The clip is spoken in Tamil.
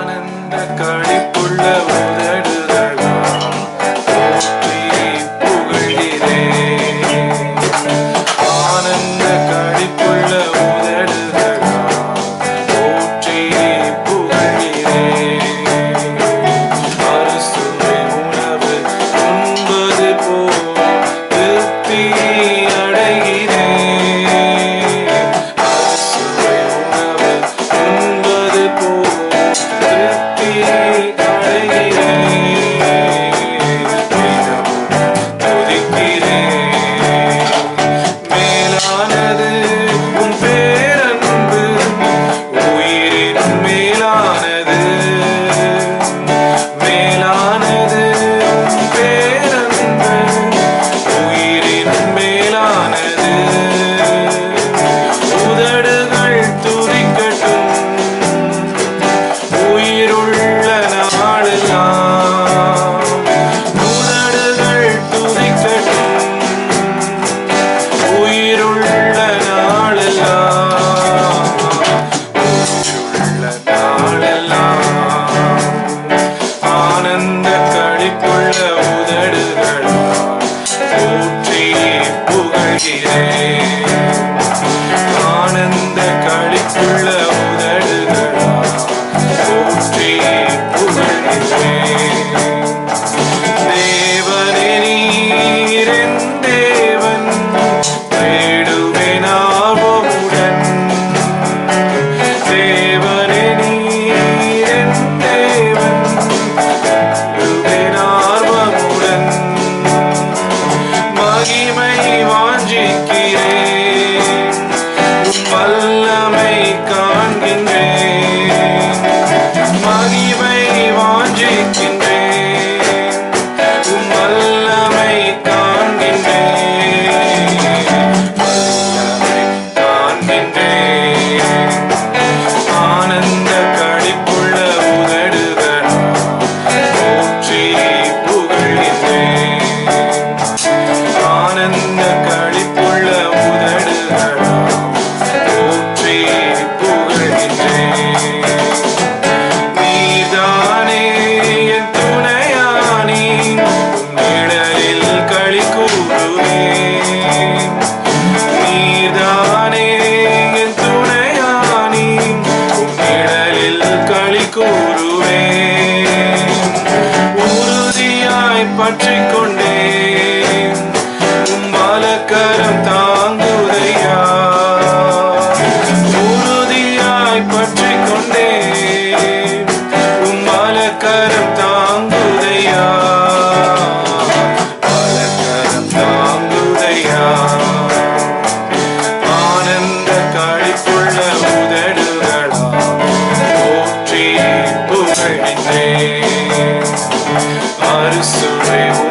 ஆனந்த கழிப்புள்ள உதவி ஆனந்த களிக்குள்ள உதடுகளா போற்றி புகழ்கிறேன் தேவனே நீரன் தேவன் தேடுவே நாவுடன் தேவனே நீரன் தேவன் தேடுவே நார்வமுடன் மகிமை பற்றி கொண்டே உம்மாலக்கரம் தாங்குதையா உறுதியாய் பற்றி கொண்டே உம்மாலக்கரம் தாங்குதையா பாலக்கரம் தாங்குதையா ஆனந்த கழிப்புள்ள உதடுகளா. போற்றி புகழித்தே Paris. say